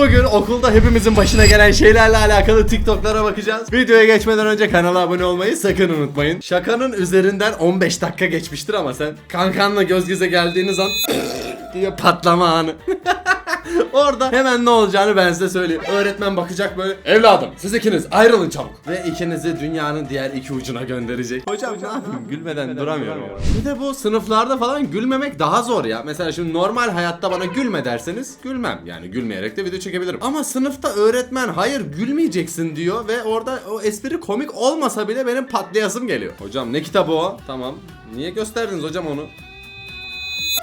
Bugün okulda hepimizin başına gelen şeylerle alakalı TikTok'lara bakacağız. Videoya geçmeden önce kanala abone olmayı sakın unutmayın. Şakanın üzerinden 15 dakika geçmiştir ama sen kankanla göz göze geldiğiniz an diye patlama anı. Orada hemen ne olacağını ben size söyleyeyim. Öğretmen bakacak böyle. Evladım siz ikiniz ayrılın çabuk. Ve ikinizi dünyanın diğer iki ucuna gönderecek. Hocam ne yapayım gülmeden duramıyorum. Bir de bu sınıflarda falan gülmemek daha zor ya. Mesela şimdi normal hayatta bana gülme derseniz gülmem. Yani gülmeyerek de video çekebilirim. Ama sınıfta öğretmen hayır gülmeyeceksin diyor ve orada o espri komik olmasa bile benim patlayasım geliyor. Hocam ne kitabı o? Tamam. Niye gösterdiniz hocam onu?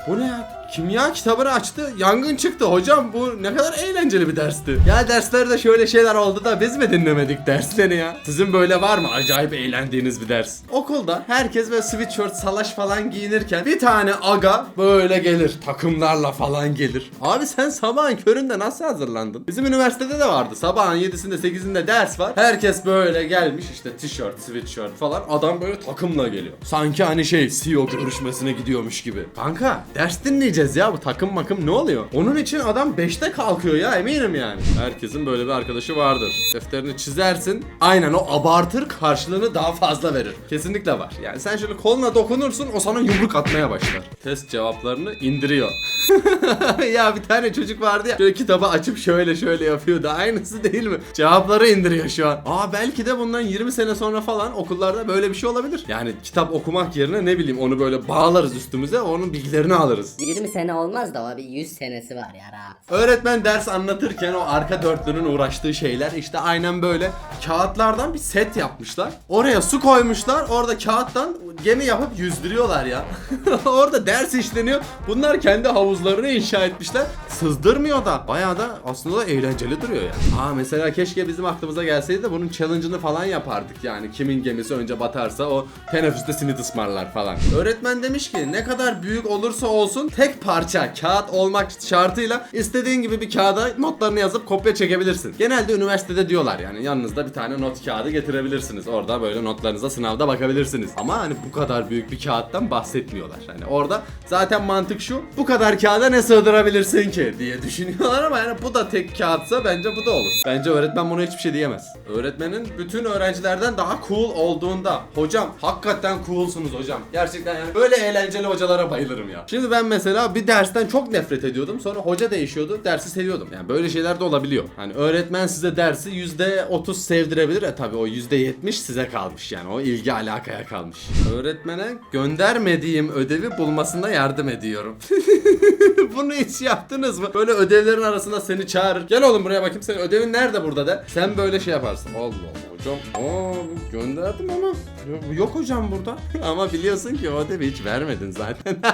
Bu ne ya? Kimya kitabını açtı, yangın çıktı. Hocam bu ne kadar eğlenceli bir dersti. Ya derslerde şöyle şeyler oldu da biz mi dinlemedik dersleri ya? Sizin böyle var mı acayip eğlendiğiniz bir ders? Okulda herkes böyle sweatshirt, salaş falan giyinirken bir tane aga böyle gelir. Takımlarla falan gelir. Abi sen sabahın köründe nasıl hazırlandın? Bizim üniversitede de vardı. Sabahın 7'sinde 8'inde ders var. Herkes böyle gelmiş işte tişört, sweatshirt falan. Adam böyle takımla geliyor. Sanki hani şey CEO görüşmesine gidiyormuş gibi. Kanka ders dinleyeceğiz ya bu takım makım ne oluyor? Onun için adam 5'te kalkıyor ya eminim yani. Herkesin böyle bir arkadaşı vardır. Defterini çizersin. Aynen o abartır karşılığını daha fazla verir. Kesinlikle var. Yani sen şöyle koluna dokunursun o sana yumruk atmaya başlar. Test cevaplarını indiriyor. ya bir tane çocuk vardı ya. Şöyle kitabı açıp şöyle şöyle yapıyordu. Aynısı değil mi? Cevapları indiriyor şu an. Aa belki de bundan 20 sene sonra falan okullarda böyle bir şey olabilir. Yani kitap okumak yerine ne bileyim onu böyle bağlarız üstümüze onun bilgilerini alırız. 20 sene olmaz da o bir 100 senesi var ya rahat. Öğretmen ders anlatırken o arka dörtlünün uğraştığı şeyler işte aynen böyle kağıtlardan bir set yapmışlar. Oraya su koymuşlar. Orada kağıttan gemi yapıp yüzdürüyorlar ya. Orada ders işleniyor. Bunlar kendi havuzlarını inşa etmişler. Sızdırmıyor da. Bayağı da aslında da eğlenceli duruyor ya. Aa mesela keşke bizim aklımıza gelseydi de bunun challenge'ını falan yapardık yani. Kimin gemisi önce batarsa o teneffüste simit ısmarlar falan. Öğretmen demiş ki ne kadar büyük olursa olsun tek parça kağıt olmak şartıyla istediğin gibi bir kağıda notlarını yazıp kopya çekebilirsin. Genelde üniversitede diyorlar yani yanınızda bir tane not kağıdı getirebilirsiniz. Orada böyle notlarınıza sınavda bakabilirsiniz. Ama hani bu kadar büyük bir kağıttan bahsetmiyorlar. Hani orada zaten mantık şu bu kadar kağıda ne sığdırabilirsin ki diye düşünüyorlar ama yani bu da tek kağıtsa bence bu da olur. Bence öğretmen buna hiçbir şey diyemez. Öğretmenin bütün öğrencilerden daha cool olduğunda hocam hakikaten coolsunuz hocam. Gerçekten yani böyle eğlenceli hocalara bayılırım ya. Şimdi ben mesela bir dersten çok nefret ediyordum. Sonra hoca değişiyordu. Dersi seviyordum. Yani böyle şeyler de olabiliyor. Hani öğretmen size dersi %30 sevdirebilir. E tabi o %70 size kalmış yani. O ilgi alakaya kalmış. Öğretmene göndermediğim ödevi bulmasında yardım ediyorum. Bunu hiç yaptınız mı? Böyle ödevlerin arasında seni çağırır. Gel oğlum buraya bakayım senin ödevin nerede burada de. Sen böyle şey yaparsın. Allah Allah hocam. Aa gönderdim ama yok, yok hocam burada. ama biliyorsun ki o ödevi hiç vermedin zaten.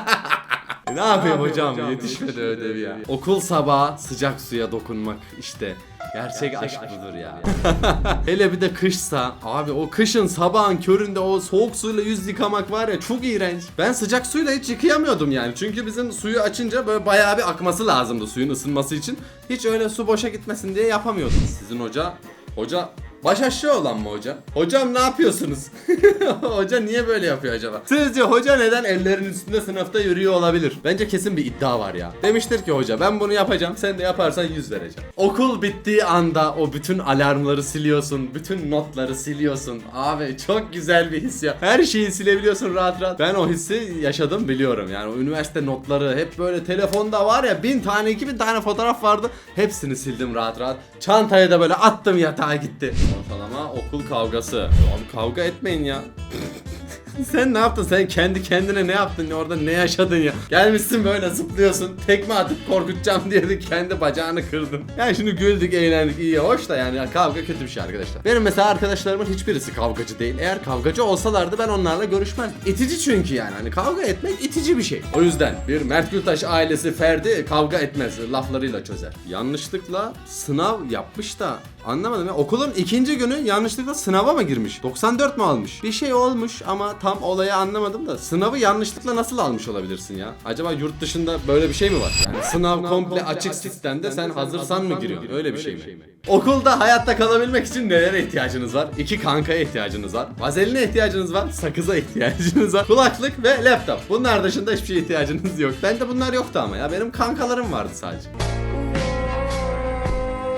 Ne yapayım hocam? Yetişmedi ödevi ya. Okul sabahı sıcak suya dokunmak işte. Gerçek, aşk budur ya. Hele bir de kışsa abi o kışın sabahın köründe o soğuk suyla yüz yıkamak var ya çok iğrenç. Ben sıcak suyla hiç yıkayamıyordum yani. Çünkü bizim suyu açınca böyle bayağı bir akması lazımdı suyun ısınması için. Hiç öyle su boşa gitmesin diye yapamıyordum. Sizin hoca Hoca Baş aşağı olan mı hoca? Hocam ne yapıyorsunuz? hoca niye böyle yapıyor acaba? Sizce hoca neden ellerin üstünde sınıfta yürüyor olabilir? Bence kesin bir iddia var ya. Demiştir ki hoca ben bunu yapacağım sen de yaparsan 100 vereceğim. Okul bittiği anda o bütün alarmları siliyorsun. Bütün notları siliyorsun. Abi çok güzel bir his ya. Her şeyi silebiliyorsun rahat rahat. Ben o hissi yaşadım biliyorum. Yani o üniversite notları hep böyle telefonda var ya bin tane iki bin tane fotoğraf vardı. Hepsini sildim rahat rahat. Çantaya da böyle attım yatağa gitti. Ortalama okul kavgası. Abi kavga etmeyin ya. Sen ne yaptın? Sen kendi kendine ne yaptın? Orada ne yaşadın ya? Gelmişsin böyle zıplıyorsun. Tekme atıp korkutacağım diye de kendi bacağını kırdın. Yani şimdi güldük, eğlendik, iyi, hoş da yani kavga kötü bir şey arkadaşlar. Benim mesela arkadaşlarımın hiçbirisi kavgacı değil. Eğer kavgacı olsalardı ben onlarla görüşmem. İtici çünkü yani. Hani kavga etmek itici bir şey. O yüzden bir Mert Gültaş ailesi Ferdi kavga etmez. Laflarıyla çözer. Yanlışlıkla sınav yapmış da Anlamadım ya. Okulun ikinci günü yanlışlıkla sınava mı girmiş? 94 mü almış? Bir şey olmuş ama tam olayı anlamadım da. Sınavı yanlışlıkla nasıl almış olabilirsin ya? Acaba yurt dışında böyle bir şey mi var? Yani sınav komple açık sistemde sen hazırsan mı giriyorsun? Öyle bir şey mi? Okulda hayatta kalabilmek için nelere ihtiyacınız var? İki kankaya ihtiyacınız var. Vazeline ihtiyacınız var. Sakıza ihtiyacınız var. Kulaklık ve laptop. Bunlar dışında hiçbir şeye ihtiyacınız yok. Bende bunlar yoktu ama ya. Benim kankalarım vardı sadece.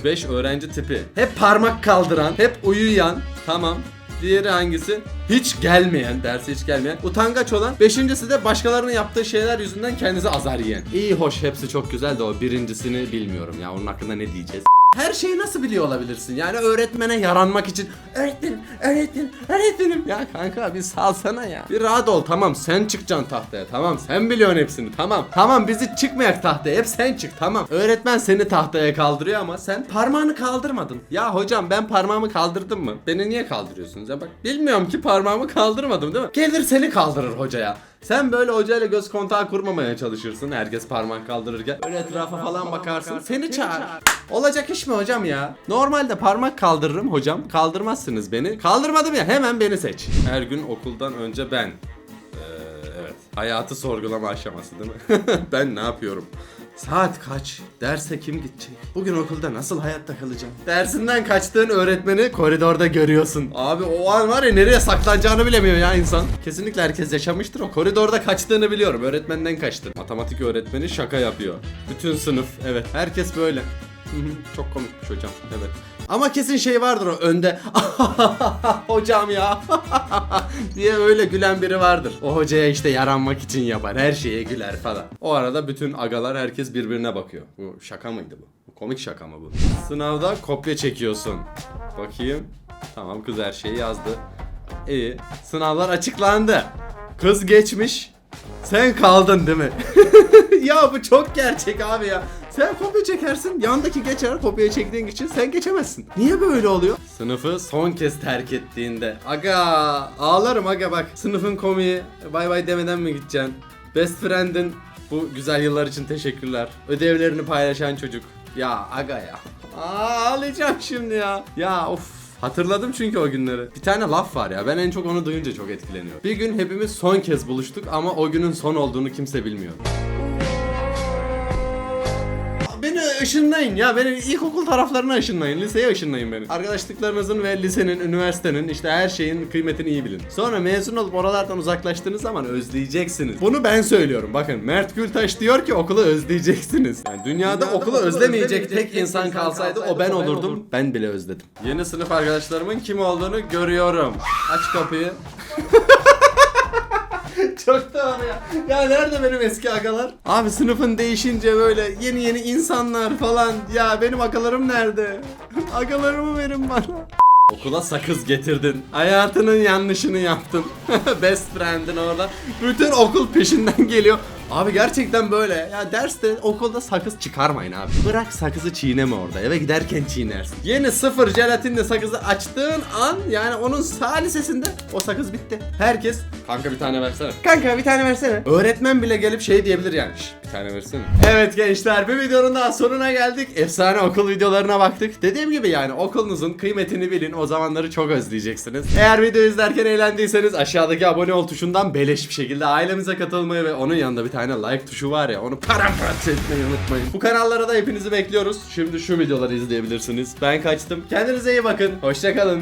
5 öğrenci tipi. Hep parmak kaldıran, hep uyuyan. Tamam. Diğeri hangisi? Hiç gelmeyen, derse hiç gelmeyen. Utangaç olan. Beşincisi de başkalarının yaptığı şeyler yüzünden kendisi azar yiyen. İyi hoş hepsi çok güzel de o birincisini bilmiyorum ya. Onun hakkında ne diyeceğiz? Her şeyi nasıl biliyor olabilirsin? Yani öğretmene yaranmak için öğretmenim, öğretmenim, öğretmenim. Ya kanka bir salsana ya. Bir rahat ol tamam sen çıkacaksın tahtaya tamam sen biliyorsun hepsini tamam. Tamam bizi çıkmayak tahtaya hep sen çık tamam. Öğretmen seni tahtaya kaldırıyor ama sen parmağını kaldırmadın. Ya hocam ben parmağımı kaldırdım mı? Beni niye kaldırıyorsunuz ya bak bilmiyorum ki parmağımı kaldırmadım değil mi? Gelir seni kaldırır hocaya. Sen böyle hocayla göz kontağı kurmamaya çalışırsın. Herkes parmak kaldırırken. Öyle etrafa falan bakarsın. Seni çağır. Olacak iş mi hocam ya? Normalde parmak kaldırırım hocam. Kaldırmazsınız beni. Kaldırmadım ya hemen beni seç. Her gün okuldan önce ben. Ee, evet. Hayatı sorgulama aşaması değil mi? ben ne yapıyorum? Saat kaç? Derse kim gidecek? Bugün okulda nasıl hayatta kalacağım? Dersinden kaçtığın öğretmeni koridorda görüyorsun. Abi o an var ya nereye saklanacağını bilemiyor ya insan. Kesinlikle herkes yaşamıştır o. Koridorda kaçtığını biliyorum. Öğretmenden kaçtın. Matematik öğretmeni şaka yapıyor. Bütün sınıf. Evet. Herkes böyle. Çok komikmiş hocam. Evet. Ama kesin şey vardır o önde. hocam ya. diye öyle gülen biri vardır. O hocaya işte yaranmak için yapar. Her şeye güler falan. O arada bütün agalar herkes birbirine bakıyor. Bu şaka mıydı bu? Bu komik şaka mı bu? Sınavda kopya çekiyorsun. Bakayım. Tamam kız her şeyi yazdı. İyi. Sınavlar açıklandı. Kız geçmiş. Sen kaldın değil mi? ya bu çok gerçek abi ya. Sen kopya çekersin, yandaki geçer kopya çektiğin için sen geçemezsin. Niye böyle oluyor? Sınıfı son kez terk ettiğinde. Aga ağlarım aga bak. Sınıfın komiği bay bay demeden mi gideceksin? Best friend'in bu güzel yıllar için teşekkürler. Ödevlerini paylaşan çocuk. Ya aga ya. Aa, ağlayacağım şimdi ya. Ya of. Hatırladım çünkü o günleri. Bir tane laf var ya ben en çok onu duyunca çok etkileniyorum. Bir gün hepimiz son kez buluştuk ama o günün son olduğunu kimse bilmiyor. Işınlayın ya. Beni ilkokul taraflarına ışınlayın. Liseye ışınlayın beni. Arkadaşlıklarınızın ve lisenin, üniversitenin işte her şeyin kıymetini iyi bilin. Sonra mezun olup oralardan uzaklaştığınız zaman özleyeceksiniz. Bunu ben söylüyorum. Bakın Mert Gültaş diyor ki okulu özleyeceksiniz. Yani dünyada, okulu özlemeyecek tek insan kalsaydı o ben olurdum. Ben bile özledim. Yeni sınıf arkadaşlarımın kim olduğunu görüyorum. Aç kapıyı. Çok da ya. Ya nerede benim eski agalar? Abi sınıfın değişince böyle yeni yeni insanlar falan. Ya benim agalarım nerede? Agalarımı verin bana. Okula sakız getirdin. Hayatının yanlışını yaptın. Best friend'in orada. Bütün okul peşinden geliyor. Abi gerçekten böyle. Ya derste okulda sakız çıkarmayın abi. Bırak sakızı çiğneme orada. Eve giderken çiğnersin. Yeni sıfır jelatinle sakızı açtığın an yani onun salisesinde o sakız bitti. Herkes kanka bir tane versene. Kanka bir tane versene. Öğretmen bile gelip şey diyebilir yani. "Şş, bir tane versene. Evet gençler bir videonun daha sonuna geldik. Efsane okul videolarına baktık. Dediğim gibi yani okulunuzun kıymetini bilin. O zamanları çok özleyeceksiniz. Eğer video izlerken eğlendiyseniz aşağıdaki abone ol tuşundan beleş bir şekilde ailemize katılmayı ve onun yanında bir tane like tuşu var ya onu paramparça etmeyi unutmayın. Bu kanallara da hepinizi bekliyoruz. Şimdi şu videoları izleyebilirsiniz. Ben kaçtım. Kendinize iyi bakın. Hoşçakalın.